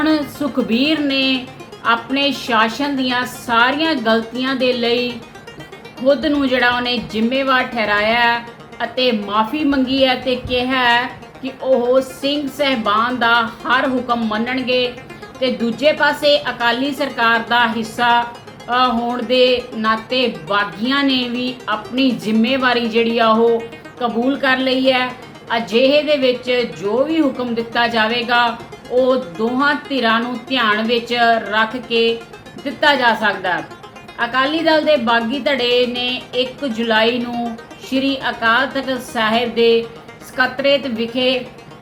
ਹੁਣ ਸੁਖਬੀਰ ਨੇ ਆਪਣੇ ਸ਼ਾਸਨ ਦੀਆਂ ਸਾਰੀਆਂ ਗਲਤੀਆਂ ਦੇ ਲਈ ਖੁਦ ਨੂੰ ਜਿਹੜਾ ਉਹਨੇ ਜ਼ਿੰਮੇਵਾਰ ਠਹਿਰਾਇਆ ਅਤੇ ਮਾਫੀ ਮੰਗੀ ਹੈ ਤੇ ਕਿਹਾ ਹੈ ਕਿ ਉਹ ਸਿੰਘ ਸਹਿਬਾਨ ਦਾ ਹਰ ਹੁਕਮ ਮੰਨਣਗੇ ਤੇ ਦੂਜੇ ਪਾਸੇ ਅਕਾਲੀ ਸਰਕਾਰ ਦਾ ਹਿੱਸਾ ਹੋਣ ਦੇ ਨਾਤੇ ਬਾਗੀਆਂ ਨੇ ਵੀ ਆਪਣੀ ਜ਼ਿੰਮੇਵਾਰੀ ਜਿਹੜੀ ਆ ਉਹ ਕਬੂਲ ਕਰ ਲਈ ਹੈ। ਅਜਿਹੇ ਦੇ ਵਿੱਚ ਜੋ ਵੀ ਹੁਕਮ ਦਿੱਤਾ ਜਾਵੇਗਾ ਉਹ ਦੋਹਾਂ ਧਿਰਾਂ ਨੂੰ ਧਿਆਨ ਵਿੱਚ ਰੱਖ ਕੇ ਦਿੱਤਾ ਜਾ ਸਕਦਾ ਅਕਾਲੀ ਦਲ ਦੇ ਬਾਗੀ ਧੜੇ ਨੇ 1 ਜੁਲਾਈ ਨੂੰ ਸ਼੍ਰੀ ਅਕਾਲ ਤਖਤ ਸਾਹਿਬ ਦੇ ਸਕੱਤਰੇਤ ਵਿਖੇ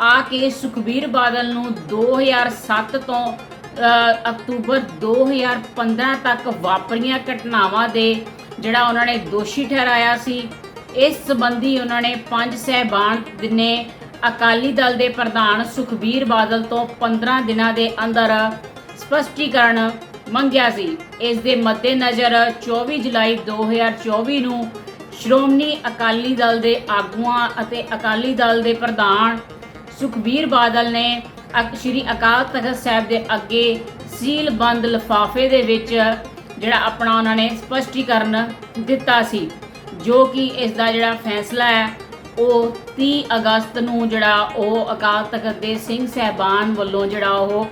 ਆ ਕੇ ਸੁਖਬੀਰ ਬਾਦਲ ਨੂੰ 2007 ਤੋਂ ਅ, ਅਕਤੂਬਰ 2015 ਤੱਕ ਵਾਪਰੀਆਂ ਘਟਨਾਵਾਂ ਦੇ ਜਿਹੜਾ ਉਹਨਾਂ ਨੇ ਦੋਸ਼ੀ ਠਹਿਰਾਇਆ ਸੀ ਇਸ ਸੰਬੰਧੀ ਉਹਨਾਂ ਨੇ ਪੰਜ ਸਹਿਬਾਨ ਨੇ ਅਕਾਲੀ ਦਲ ਦੇ ਪ੍ਰਧਾਨ ਸੁਖਬੀਰ ਬਾਦਲ ਤੋਂ 15 ਦਿਨਾਂ ਦੇ ਅੰਦਰ ਸਪਸ਼ਟੀਕਰਨ ਮੰਗਿਆ ਸੀ। ਇਸ ਦੇ ਮੱਦੇਨਜ਼ਰ 24 ਜੁਲਾਈ 2024 ਨੂੰ ਸ਼੍ਰੋਮਣੀ ਅਕਾਲੀ ਦਲ ਦੇ ਆਗੂਆਂ ਅਤੇ ਅਕਾਲੀ ਦਲ ਦੇ ਪ੍ਰਧਾਨ ਸੁਖਬੀਰ ਬਾਦਲ ਨੇ ਅਕ- ਸ਼੍ਰੀ ਅਕਾਲ ਤਖਤ ਸਾਹਿਬ ਦੇ ਅੱਗੇ ਸੀਲਬੰਦ ਲਿਫਾਫੇ ਦੇ ਵਿੱਚ ਜਿਹੜਾ ਆਪਣਾ ਉਹਨਾਂ ਨੇ ਸਪਸ਼ਟੀਕਰਨ ਦਿੱਤਾ ਸੀ। ਜੋ ਕਿ ਇਸ ਦਾ ਜਿਹੜਾ ਫੈਸਲਾ ਹੈ, ਉਹ 30 ਅਗਸਤ ਨੂੰ ਜਿਹੜਾ ਉਹ ਅਕਾਲ ਤਖਤ ਦੇ ਸਿੰਘ ਸਹਿਬਾਨ ਵੱਲੋਂ ਜਿਹੜਾ ਉਹ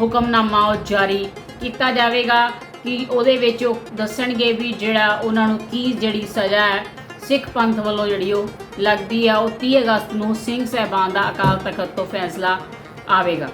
ਹੁਕਮਨਾਮਾ ਉਹ ਜਾਰੀ ਕੀਤਾ ਜਾਵੇਗਾ ਕਿ ਉਹਦੇ ਵਿੱਚ ਉਹ ਦੱਸਣਗੇ ਵੀ ਜਿਹੜਾ ਉਹਨਾਂ ਨੂੰ ਕੀ ਜਿਹੜੀ ਸਜ਼ਾ ਹੈ, ਸਿੱਖ ਪੰਥ ਵੱਲੋਂ ਜਿਹੜੀ ਉਹ ਲੱਗਦੀ ਆ ਉਹ 30 ਅਗਸਤ ਨੂੰ ਸਿੰਘ ਸਹਿਬਾਨ ਦਾ ਅਕਾਲ ਤਖਤ ਤੋਂ ਫੈਸਲਾ ਆਵੇਗਾ।